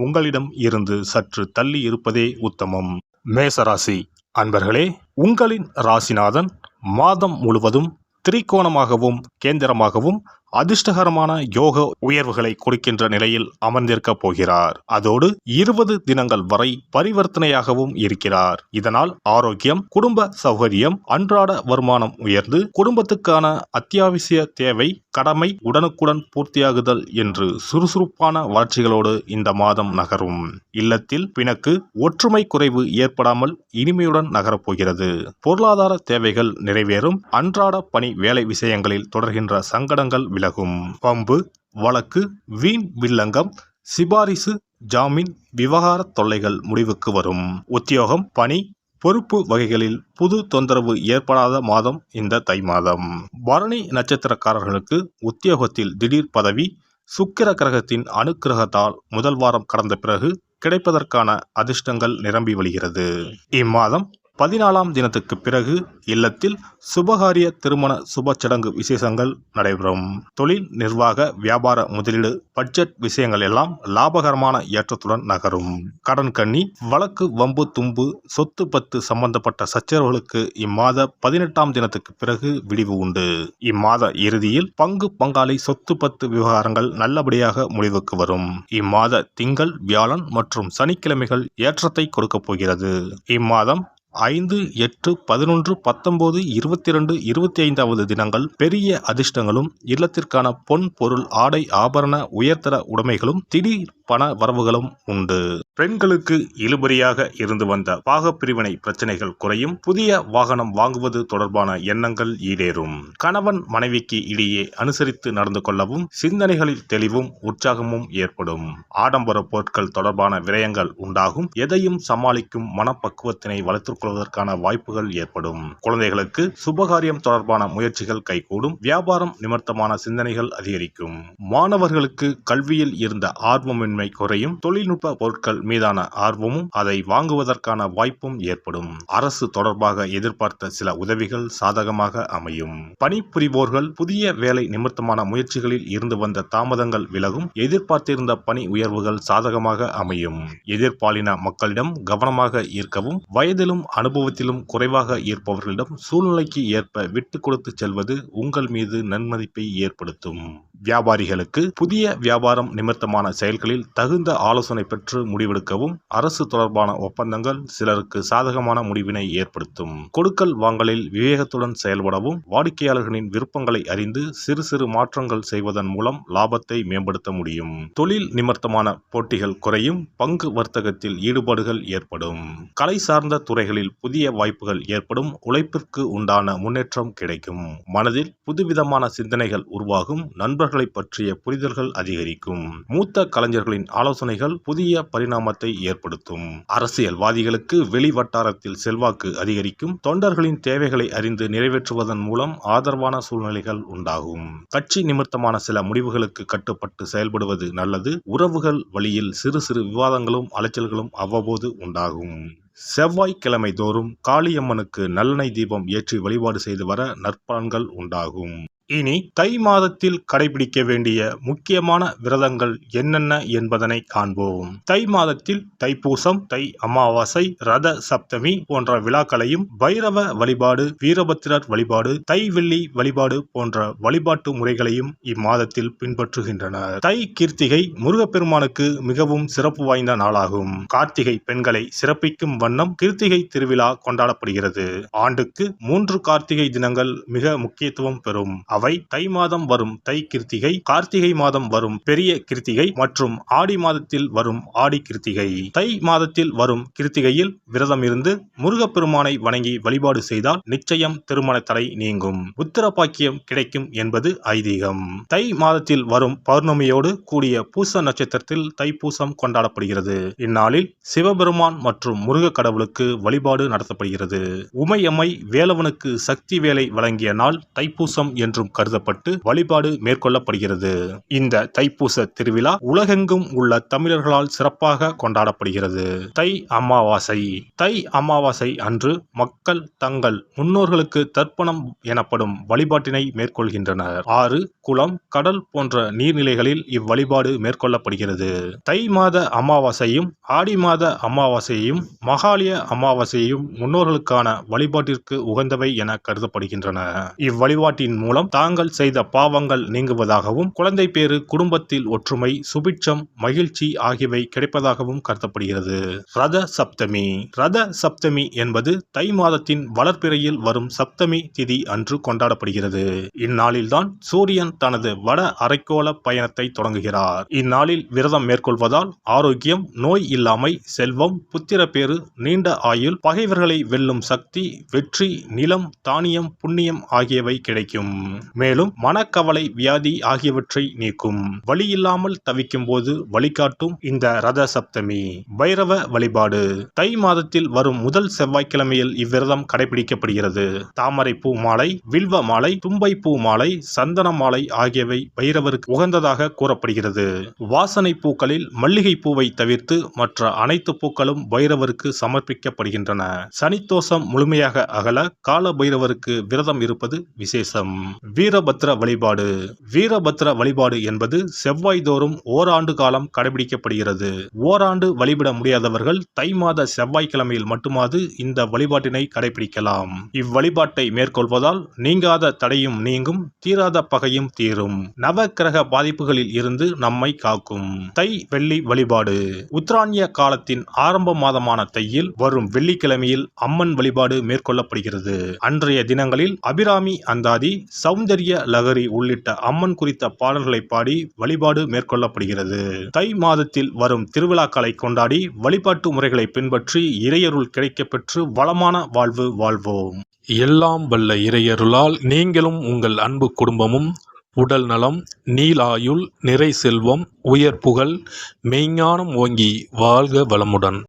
உங்களிடம் இருந்து சற்று தள்ளி இருப்பதே உத்தமம். மேசராசி அன்பர்களே உங்களின் ராசிநாதன் மாதம் முழுவதும் திரிகோணமாகவும் கேந்திரமாகவும் அதிர்ஷ்டகரமான யோக உயர்வுகளை கொடுக்கின்ற நிலையில் அமர்ந்திருக்க போகிறார். அதோடு இருபது தினங்கள் வரை பரிவர்த்தனையாகவும் இருக்கிறார். இதனால் ஆரோக்கியம் குடும்ப சௌகரியம் அன்றாட வருமானம் உயர்ந்து குடும்பத்துக்கான அத்தியாவசிய தேவை கடமை உடனுக்குடன் பூர்த்தியாகுதல் என்று சுறுசுறுப்பான வளர்ச்சிகளோடு இந்த மாதம் நகரும். இல்லத்தில் பிணக்கு ஒற்றுமை குறைவு ஏற்படாமல் இனிமையுடன் நகரப்போகிறது. பொருளாதார தேவைகள் நிறைவேறும். அன்றாட பணி வேலை விஷயங்களில் தொடர்கின்ற சங்கடங்கள் விலகும் பம்பு வழக்கு வீண் வில்லங்கம் சிபாரிசு ஜாமீன் விவகார தொல்லைகள் முடிவுக்கு வரும். உத்தியோகம் பணி பொறுப்பு வகைகளில் புது தொந்தரவு ஏற்படாத மாதம் இந்த தை மாதம். பரணி நட்சத்திரக்காரர்களுக்கு உத்தியோகத்தில் திடீர் பதவி சுக்கிர கிரகத்தின் அனுக்கிரகத்தால் முதல் வாரம் கடந்த பிறகு கிடைப்பதற்கான அதிர்ஷ்டங்கள் நிரம்பி வழிகிறது. இம்மாதம் பதினாலாம் தினத்துக்கு பிறகு இல்லத்தில் சுபகாரிய திருமண சுப சடங்கு விசேஷங்கள் நடைபெறும். தொழில் நிர்வாக வியாபார முதலீடு பட்ஜெட் விஷயங்கள் எல்லாம் லாபகரமான ஏற்றத்துடன் நகரும். கடன் கண்ணி வழக்கு வம்பு தும்பு சொத்து பத்து சம்பந்தப்பட்ட சச்சரவுகளுக்கு இம்மாத பதினெட்டாம் தினத்துக்கு பிறகு விடிவு உண்டு. இம்மாத இறுதியில் பங்கு பங்காளி சொத்து பத்து விவகாரங்கள் நல்லபடியாக முடிவுக்கு வரும். இம்மாத திங்கள் வியாழன் மற்றும் சனிக்கிழமைகள் ஏற்றத்தை கொடுக்கப் போகிறது. இம்மாதம் ஐந்து எட்டு பதினொன்று பத்தொன்பது இருபத்தி ரெண்டு இருபத்தி ஐந்தாவது தினங்கள் பெரிய அதிர்ஷ்டங்களும் இல்லத்திற்கான பொன் பொருள் ஆடை ஆபரண உயர்தர உடைமைகளும் திடீர் பண வரவுகளும் உண்டு. பெண்களுக்கு இழுபறியாக இருந்து வந்த பாகப்பிரிவினை பிரச்சனைகள் குறையும். புதிய வாகனம் வாங்குவது தொடர்பான எண்ணங்கள் ஈடேறும். கணவன் மனைவிக்கு இடையே அனுசரித்து நடந்து கொள்ளவும் சிந்தனைகளில் தெளிவும் உற்சாகமும் ஏற்படும். ஆடம்பர பொருட்கள் தொடர்பான விரயங்கள் உண்டாகும். எதையும் சமாளிக்கும் மனப்பக்குவத்தினை வளர்த்துக் கொள்வதற்கான வாய்ப்புகள் ஏற்படும். குழந்தைகளுக்கு சுபகாரியம் தொடர்பான முயற்சிகள் கைகூடும். வியாபாரம் நிமித்தமான சிந்தனைகள் அதிகரிக்கும். மாணவர்களுக்கு கல்வியில் இருந்த ஆர்வமின் ஆர்வமின்மை குறையும். தொழில்நுட்ப பொருட்கள் மீதான ஆர்வமும் அதை வாங்குவதற்கான வாய்ப்பும் ஏற்படும். அரசு தொடர்பாக எதிர்பார்த்த சில உதவிகள் சாதகமாக அமையும். பணிபுரிவோர்கள் புதிய வேலை நிமித்தமான முயற்சிகளில் இருந்து வந்த தாமதங்கள் விலகும். எதிர்பார்த்திருந்த பணி உயர்வுகள் சாதகமாக அமையும். எதிர்பாலின மக்களிடம் கவனமாக ஈர்க்கவும் வயதிலும் அனுபவத்திலும் குறைவாக ஈர்ப்பவர்களிடம் சூழ்நிலைக்கு ஏற்ப விட்டு கொடுத்து செல்வது உங்கள் மீது நன்மதிப்பை ஏற்படுத்தும். வியாபாரிகளுக்கு புதிய வியாபாரம் நிமித்தமான செயல்களில் தகுந்த ஆலோசனை பெற்று முடிவெடுக்கவும் அரசு தொடர்பான ஒப்பந்தங்கள் சிலருக்கு சாதகமான முடிவினை ஏற்படுத்தும். கொடுக்கல் வாங்கலில் விவேகத்துடன் செயல்படவும் வாடிக்கையாளர்களின் விருப்பங்களை அறிந்து சிறு சிறு மாற்றங்கள் செய்வதன் மூலம் லாபத்தை மேம்படுத்த முடியும். தொழில் நிமித்தமான போட்டிகள் குறையும் பங்கு வர்த்தகத்தில் ஈடுபாடுகள் ஏற்படும். கலை சார்ந்த துறைகளில் புதிய வாய்ப்புகள் ஏற்படும் உழைப்பிற்கு உண்டான முன்னேற்றம் கிடைக்கும். மனதில் புதுவிதமான சிந்தனைகள் உருவாகும் நண்பர்களை பற்றிய புரிதல்கள் அதிகரிக்கும். மூத்த கலைஞர்களின் ஆலோசனைகள் புதிய பரிணாமத்தை ஏற்படுத்தும். அரசியல்வாதிகளுக்கு வெளி வட்டாரத்தில் செல்வாக்கு அதிகரிக்கும். தொண்டர்களின் தேவைகளை அறிந்து நிறைவேற்றுவதன் மூலம் ஆதரவான சூழ்நிலைகள் உண்டாகும். கட்சி நிமித்தமான சில முடிவுகளுக்கு கட்டுப்பட்டு செயல்படுவது நல்லது. உறவுகள் வழியில் சிறு சிறு விவாதங்களும் அலைச்சல்களும் அவ்வப்போது உண்டாகும். செவ்வாய்க்கிழமை தோறும் காளியம்மனுக்கு நல்லெண்ணெய் தீபம் ஏற்றி வழிபாடு செய்து வர நற்பலன்கள் உண்டாகும். இனி தை மாதத்தில் கடைபிடிக்க வேண்டிய முக்கியமான விரதங்கள் என்னென்ன என்பதனை காண்போம். தை மாதத்தில் தைப்பூசம் தை அமாவாசை ரத சப்தமி போன்ற விழாக்களையும் பைரவ வழிபாடு வீரபத்திரர் வழிபாடு தை வெள்ளி வழிபாடு போன்ற வழிபாட்டு முறைகளையும் இம்மாதத்தில் பின்பற்றுகின்றனர். தை கீர்த்திகை முருகப்பெருமானுக்கு மிகவும் சிறப்பு வாய்ந்த நாளாகும். கார்த்திகை பெண்களை சிறப்பிக்கும் வண்ணம் கீர்த்திகை திருவிழா கொண்டாடப்படுகிறது. ஆண்டுக்கு மூன்று கார்த்திகை தினங்கள் மிக முக்கியத்துவம் பெறும். அவை தை மாதம் வரும் தை கிருத்திகை கார்த்திகை மாதம் வரும் பெரிய கிருத்திகை மற்றும் ஆடி மாதத்தில் வரும் ஆடி கிருத்திகை. தை மாதத்தில் வரும் கிருத்திகையில் விரதம் இருந்து முருகப்பெருமானை வணங்கி வழிபாடு செய்தால் நிச்சயம் திருமண தடை நீங்கும். உத்தரபாக்கியம் கிடைக்கும் என்பது ஐதீகம். தை மாதத்தில் வரும் பௌர்ணமியோடு கூடிய பூச நட்சத்திரத்தில் தைப்பூசம் கொண்டாடப்படுகிறது. இந்நாளில் சிவபெருமான் மற்றும் முருக கடவுளுக்கு வழிபாடு நடத்தப்படுகிறது. உமையம்மை வேலவனுக்கு சக்தி வேலை வழங்கிய நாள் தைப்பூசம் என்றும் கருதப்பட்டு வழிபாடு மேற்கொள்ளப்படுகிறது. இந்த தைப்பூச திருவிழா உலகெங்கும் உள்ள தமிழர்களால் சிறப்பாக கொண்டாடப்படுகிறது. தை அமாவாசை. தை அமாவாசை அன்று மக்கள் தங்கள் முன்னோர்களுக்கு தர்ப்பணம் எனப்படும் வழிபாட்டினை மேற்கொள்கின்றனர். ஆறு குளம் கடல் போன்ற நீர்நிலைகளில் இவ்வழிபாடு மேற்கொள்ளப்படுகிறது. தை மாத அமாவாசையும் ஆடி மாத அமாவாசையையும் மகாலய அமாவாசையையும் முன்னோர்களுக்கான வழிபாட்டிற்கு உகந்தவை என கருதப்படுகின்றன. இவ்வழிபாட்டின் மூலம் தாங்கள் செய்த பாவங்கள் நீங்குவதாகவும் குழந்தை பேறு குடும்பத்தில் ஒற்றுமை சுபிட்சம் மகிழ்ச்சி ஆகியவை கிடைப்பதாகவும் கருதப்படுகிறது. ரத சப்தமி. ரத சப்தமி என்பது தை மாதத்தின் வளர்ப்பிறையில் வரும் சப்தமி திதி அன்று கொண்டாடப்படுகிறது. இந்நாளில்தான் சூரியன் தனது வட அரைக்கோள பயணத்தை தொடங்குகிறார். இந்நாளில் விரதம் மேற்கொள்வதால் ஆரோக்கியம் நோய் இல்லாமை செல்வம் புத்திரப்பேறு நீண்ட ஆயுள் பகைவர்களை வெல்லும் சக்தி வெற்றி நிலம் தானியம் புண்ணியம் ஆகியவை கிடைக்கும். மேலும் மனக்கவலை வியாதி ஆகியவற்றை நீக்கும். வழியில்லாமல் தவிக்கும் போது வழிகாட்டும் இந்த ரத சப்தமி பைரவ வழிபாடு. தை மாதத்தில் வரும் முதல் செவ்வாய்க்கிழமையில் இவ்விரதம் கடைபிடிக்கப்படுகிறது. தாமரை பூ மாலை வில்வ மாலை தும்பை பூ மாலை சந்தன மாலை ஆகியவை பைரவருக்கு உகந்ததாக கூறப்படுகிறது. வாசனை பூக்களில் மல்லிகை பூவை தவிர்த்து மற்ற அனைத்து பூக்களும் பைரவருக்கு சமர்ப்பிக்கப்படுகின்றன. சனித்தோஷம் முழுமையாக அகல கால பைரவருக்கு விரதம் இருப்பது விசேஷம். வீரபத்ர வழிபாடு. வீரபத்ர வழிபாடு என்பது செவ்வாய் தோறும் ஓராண்டு காலம் கடைபிடிக்கப்படுகிறது. ஓராண்டு வழிபட முடியாதவர்கள் தை மாத செவ்வாய்க்கிழமையில் மட்டுமாது இந்த வழிபாட்டினை கடைபிடிக்கலாம். இவ்வழிபாட்டை மேற்கொள்வதால் நீங்காத தடையும் நீங்கும் தீராத பகையும் தீரும். நவக்கிரக பாதிப்புகளில் இருந்து நம்மை காக்கும். தை வெள்ளி வழிபாடு. உத்தராணிய காலத்தின் ஆரம்ப மாதமான தையில் வரும் வெள்ளிக்கிழமையில் அம்மன் வழிபாடு மேற்கொள்ளப்படுகிறது. அன்றைய தினங்களில் அபிராமி அந்தாதி சௌந்தரிய லகரி உள்ளிட்ட அம்மன் குறித்த பாடல்களை பாடி வழிபாடு மேற்கொள்ளப்படுகிறது. தை மாதத்தில் வரும் திருவிழாக்களை கொண்டாடி வழிபாட்டு முறைகளை பின்பற்றி இறையருள் கிடைக்கப்பெற்று வளமான வாழ்வு வாழ்வோம். எல்லாம் வல்ல இறையருளால் நீங்களும் உங்கள் அன்பு குடும்பமும் உடல் நலம் நீலாயுள் நிறை செல்வம் உயர் புகழ் மெய்ஞானம் ஓங்கி வாழ்க வளமுடன்.